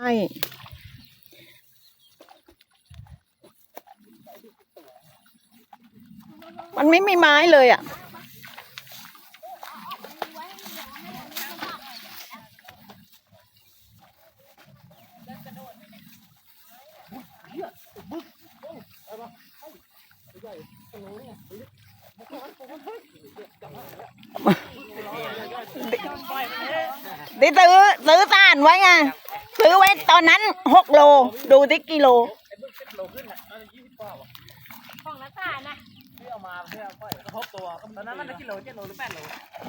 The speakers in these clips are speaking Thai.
ใช่มันไม่มีไม้เลยอะดิซื้อซื้อสารไว้ไง ซื้อไว้ตอนนั้นหกโล ดูที่กิโลของนักสารนะที่เอามาเพื่อปล่อยก็หกตัวตอนนั้นมันได้กิโลเจ็ดโลหรือแปดโล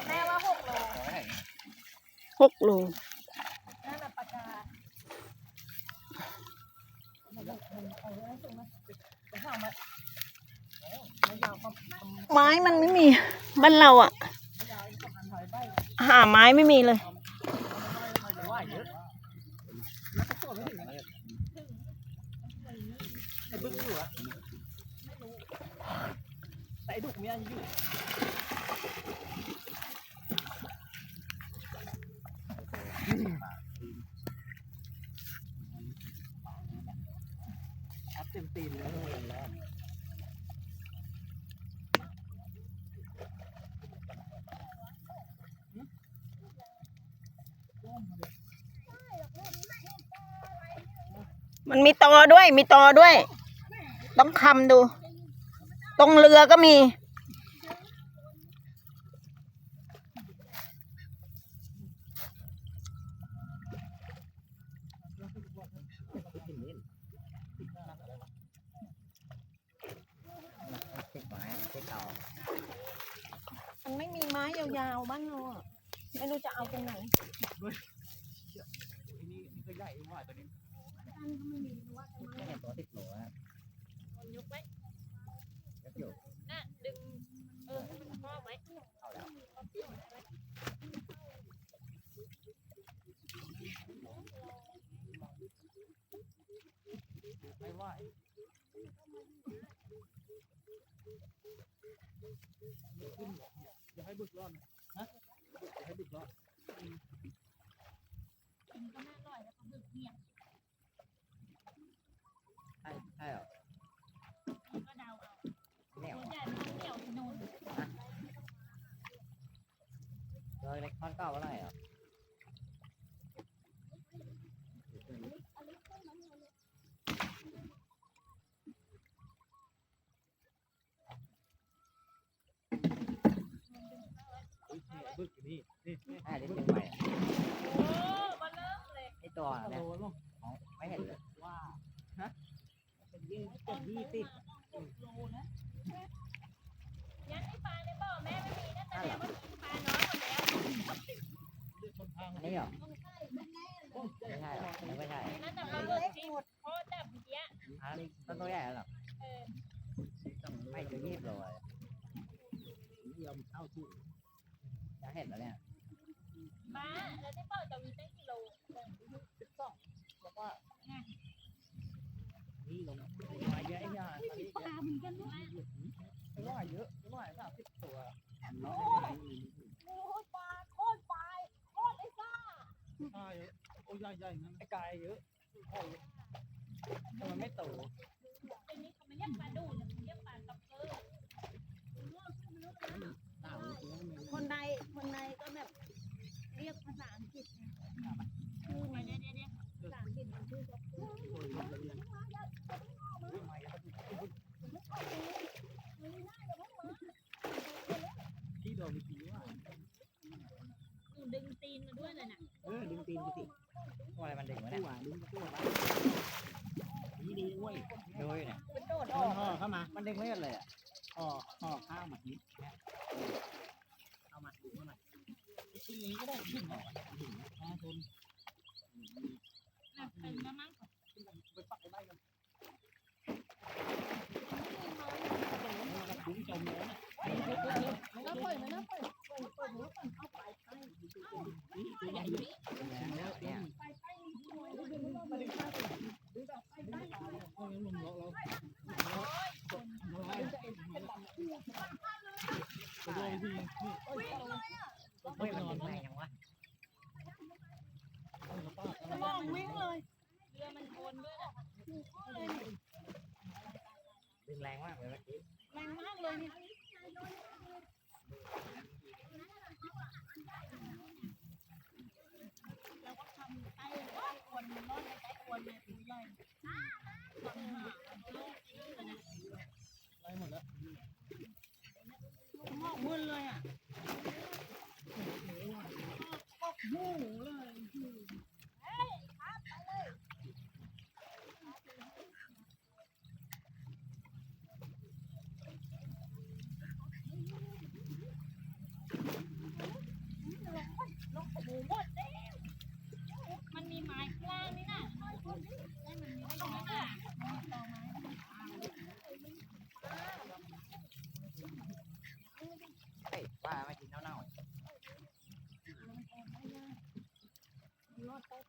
แม่ว่าหกโลหกโลนั่นแหละปากกาไม้มันไม่มี บ้านเราอะ หาไม้ไม่มีเลย ว่าเยอะไอ้บึ้งอยู่อะแต่ไอ้ดุกเมียอยู่ อัพ เต็มตีนเลยแล้วมันมีตอด้วย มีตอด้วย ต้องคำดู ตรงเรือก็มี มันไม่มีไม้ ยาวๆบ้านเราอะไม่รู้จะเอาตรงไหนนี่นี่ก็ใหญ่มากตัวนี้เนี่ยตัวติดโหลอะยกไว้ยกอยู่น่ะดึง เออให้มันครอบไว้เอาแล้วไม่ไหว อย่าให้บึกรอดนะฮะอย่าให้บึกรอด กินก็น่าอร่อยแล้วก็บึกเหี่ย ใช่ใช่เหรอ ก็เดาเอา เหนียว ตัวใหญ่มันเหนียวที่นู่น เลยเล็กทอนเก้าอะไรอะบึก นี่นี่ อ่าเดี๋ยวเชียงใหม่ โอ้มาเริ่มเลย ไอตัวเนี่ยของไม่เห็นเลยว่าฮะเป็นยี่เป็นยี่สิบ โลนะยันไอ้ปลาในบ่อแม่ไม่มีนะแสดงว่ากินปลาน้อยหมดแล้ว อันนี้เหรอไม่ใช่เหรอไม่ใช่ นั่นแต่เราเลิกที่โคตรแบบเมื่อกี้ อันนี้ต้นตัวใหญ่เหรอ เออ ไม่ถึงยี่สิบโลเลยยอมเข้าที่ จะเห็นแล้วเนี่ยปลาแล้วที่บ่อจะมีตั้งกิโลสิบสองแล้วก็นี่ลงมาเยอะไอ้ยาตอนนี้ปลาเหมือนกันด้วยไม่ว่าเยอะไม่ว่าสามสิบตัวโอ้ยปลาโคตรปลาโคตรไอ้ซ่าใช่โอ้ยใหญ่ๆงั้นไอ้กายเยอะโอ้ยทำไมไม่โตอันนี้เขาไม่เรียกปลาดูนะเขาเรียกปลาตับเกอร์ คนใดคนใดก็แบบเรียกภาษาอังกฤษไงเดี๋ยวเดี๋ยวเดี๋ยวภาษาอังกฤษมันชื่อด็อกเตอร์ที่โดนมีปีว่าหนูดึงตีนมาด้วยเลยน่ะเออดึงตีนสิตัวอะไรมันดึงวะเนี่ยดึงตัวนี่ดีเว้ยดูอยู่เนี่ยมันโดดอห่อกอเข้ามา มันดึงไม่หมดเลยอะห่อห่อข้าวแบบนี้เอามาดึงมาชิ้ นนี้ก็ได้ดึงห่อ องวิ่งเลยเรือมันวนด้วยนะถูกข้อเลยนี่ดึงแรงมากเลยเมื่อกี้แรงมากเลยนี่เราก็ทำใต้ใต้ควนมันรอดในใต้ควนเนี่ยตัวใหญ่ทำหาโลกจริงเลยนะไล่หมดแล้ว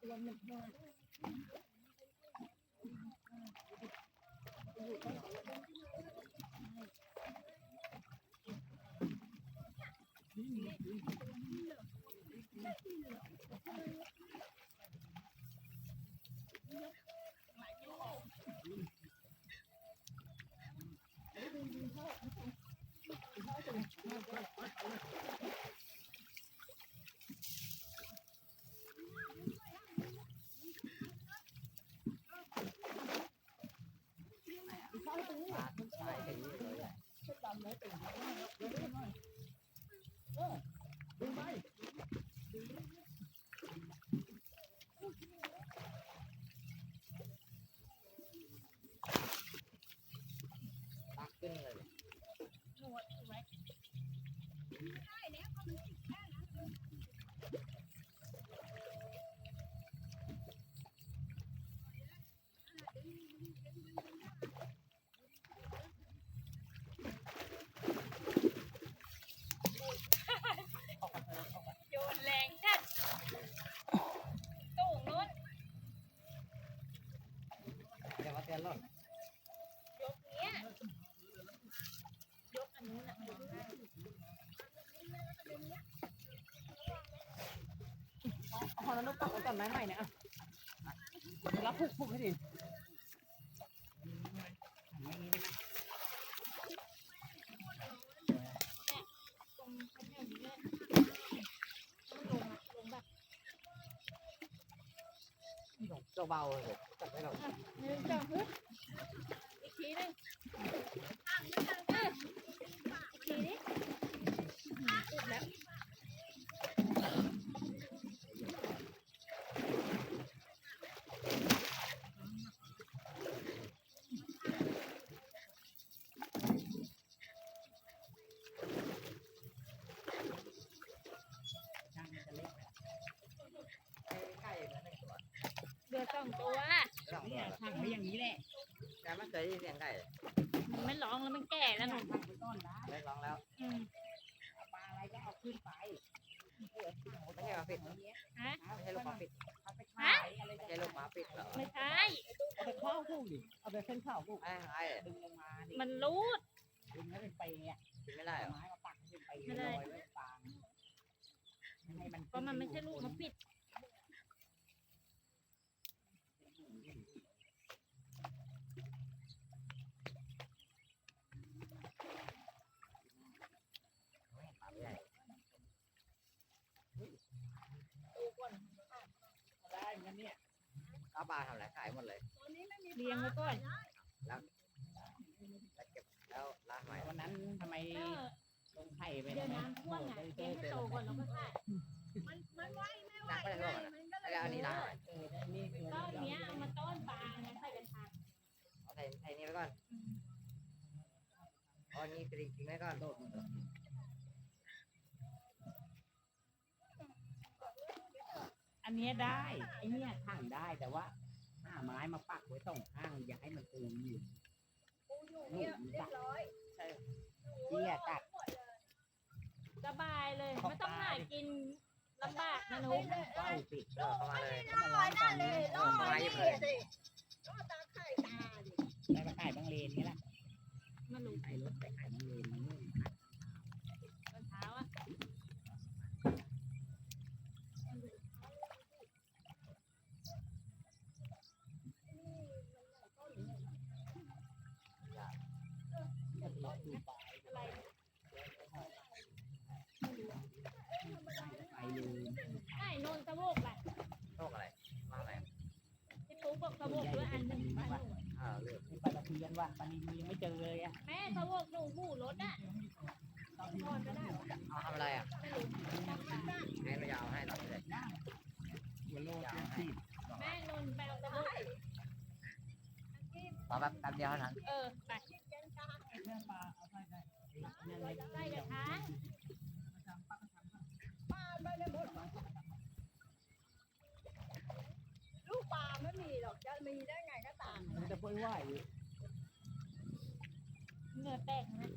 รอดใต้ตัวหนึ่งเลย ๆปลาทุกชายกันนี้เลยอะ ตักขึ้นเลย หนวดถูกไหม โยนแรงจัดสูงนู้น เดี๋ยวมาเตือนหล่นยกเนี้ยยกอันนู้นอะยกได้พอแล้วต้องปักไว้ก่อนไม้ใหม่เนี่ยอะรับผูกผูกให้ดิตรงแถวนี้เลยลงอะลงแบบ ตัวเบาเลยจับไม่หลง อะหนึ่งสองฮึบอีกทีหนึงอะอีกทีนี้ติดแล้ว ช่างมันจะเล็กใกล้ๆเหมือนหนึ่งตัว เดือดสองตัวสองตัวทางไว้อย่างนี้แหละแต่ไม่เคยได้ยินเสียงไก่เลยมันไม่ร้องแล้วมันแก่แล้วหนูทางไปต้อนได้ไม่ร้องแล้วอืมปลาอะไรก็เอาขึ้นไปเดี๋ยวทางไม่ใช่มาปิดฮะไม่ใช่ลูกมาปิดเอาไปขายอะไรไม่ใช่ลูกมาปิดเหรอไม่ใช่เอาไปข้าวผูกดิเอาไปเส้นข้าวผูกไอ้ไอ้ดึงลงมาดิมันรูดดึงให้เป็นเปย์อะกินไม่ได้เหรอไม้มาปักให้เป็นเปย์ไม่ลได้อยไว้กลางให้มันเพราะมันไม่ใช่ลูกมันปิด ปลาไม่ใหญ่ ได้เหมือนกันเนี่ย ก็ปลาทำอะไรขาย หมดเลยเลี้ยงไว้ก่อนแล้วเก็บแล้วล้างใหม่วันนั้นทำไมเออลงไข่ไปเดี๋ยวน้ำท่วมไงเลี้ยงให้โตก่อนแล้วก็ขายล้างก็ได้ทั่วมันนะแล้วอันนี้ล้างใหม่เออได้นี่คือก็เนี้ยเอามาต้อนปลาไงใส่กระถางเอาใส่ใส่นี่ไว้ก่อนเอาอันนี้กระดิ่งทิ้งไว้ก่อนโดดมันอันเนี้ยได้ไอเนี้ยถังได้แต่ว่าหา ไม้มาปักไว้สองข้างอย่าให้มันปูอยู่หนุนจับใช่เตี้ยตัดสบายเลย ไม่ต้องหากินลำบากนะหนูเฝ้าปิดเออเข้ามาเลยเข้ามาร้านตอนนี้เออไม้หยิบเลยได้มาขายบางเลนนี่แหละไมันรู้ขายรถไปขายบางเลนมันนู่น ตอนเช้าอะ สวกด้วยอันหนึ่งปลาหนู อ่าเลยเป็นปลาตะเพีย นว่ะปลานิลยังไม่เจอเลยอะแม่สวกหนูหมูรถอะทอดก็ได้วะเอาทำอะไรอะ ไม่รู้จำไม่ได้ให้เรายาวให้เราเลยหัวโลดสิแม่นนท์ไปเอาสวกขอแบบแป๊บเดียวเท่านั้น เออ ไปแม่ปลาเอาใส่ได้เนี่ยเลยใส่กระถางลูกปลาไม่มีหรอก จะมีได้ไงก็ตามมันจะป่วยไหวอยู่ เหงื่อแตกนะ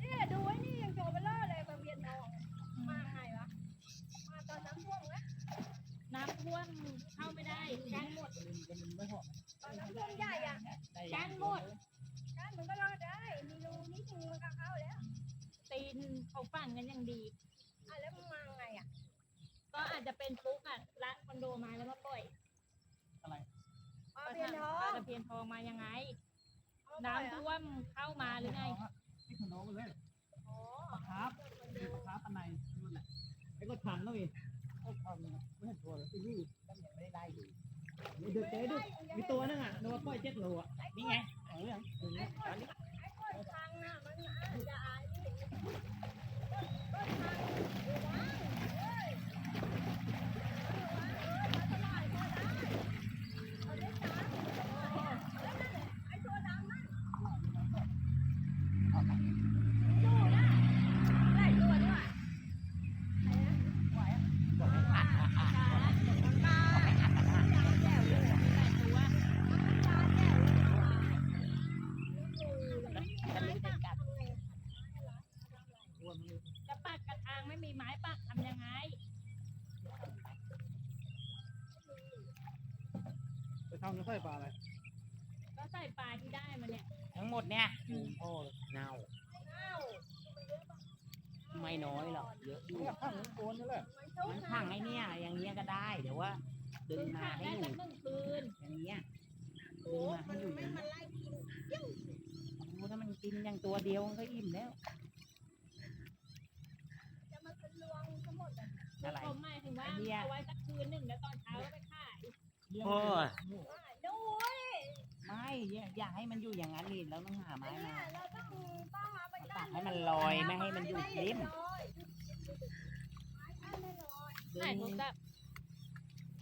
เนี่ยดูไว้นี่ยังโจเบลเลอร์เลยมาเวียนทอง มาไงวะ มาตอนน้ำท่วมนะน้ำท่วมเข้าไม่ได้กั้นหมดมันไม่หอมตอนน้ำท่วมใหญ่อะกั้นหมดก้านมันก็รอดได้ มีรูนิดนึงมันก็เข้าแล้วตีนเขาฝั่งกันอย่างดี อะแล้วมันมาไงอะ ก็อาจจะเป็นฟุกอะละคอนโดมาแล้วมาปล่อยมาปลาเวียนทอปลางตะเพียนทองมายังไง น้ำท่วมเข้ามาหรือไงให้ขนมเลยอ๋อครับครับอันไหนนู่นแหละไอ้ก็ทันแล้วอีกก็ทันไม่เห็นตัวเลยไอ้นี่ก็ยังไม่ได้ได้อยู่เดี๋ยวเจ๊ดูมีตัวนึงอะโดนปล่อยเจ็ดโลอะนี่ไงเอาเรื่องตรงนี้ตอนนี้ไอ้คนทางน่ะมันอาจจะอายนี่ต้นทางระวังเฮ้ยระวังเอ้ยมาเท่าไหร่ก็ได้เอาเล็กน้ำแล้วนั่นน่ะไอ้ตัวดำนั่นดูนะหลายตัวด้วย บอกให้ขาด ปลาปลาแจ๋วเลย ตัว ปลาแจ๋วเลย จะรู้จะกัดตัวมัน จะปักกระทางไม่มีไม้ปักทำยังไง ไปทำจะใส่ปลาอะไรก็ใส่ปลาที่ได้มาเนี่ยทั้งหมดเนี่ยโอ้เน่าเอ้าไม่น้อยหรอกเยอะอยู่เนี่ยข้างโคนนี่แหละมันขังไอ้เนี่ยอย่างเงี้ยก็ได้ เดี๋ยวว่า ดึงถึงมาขังให้ได้อยู่สักหนึ่งคืนอย่างเงี้ยโอ้มันไม่มันไล่กินโอ้ถ้ามันกินอย่างตัวเดียวมันก็อิ่มแล้วจะมาเป็นลวงทั้งหมดอะอะไรผมหมายถึงว่าไอเดียเอาไว้สักคืนหนึ่งแล้วตอนเช้าก็ไปขาย โอ้ยดูเว้ยไม่อยากให้มันอยู่อย่างนั้นนี่แล้วต้องหาไม้ไอ้เนี่มายเราต้องต้องเอาไปตักให้มันลอยไม่ให้มันอยู่ริมไม้กั้นไม่ลอยดึใส่งโทรศัพท์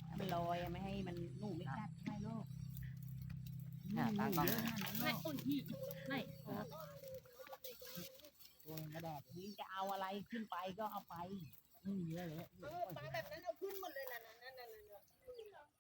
ให้มันลอยไม่ให้มันหนูไม่กัดไม่ลูกเนี่ยตากล้องเยอะขนาดนั้นไหนเนาะโอ้ยพี่ไหนตัวกระดาษนี้จะเอาอะไรขึ้นไปก็เอาไปไม่มีเลยมัน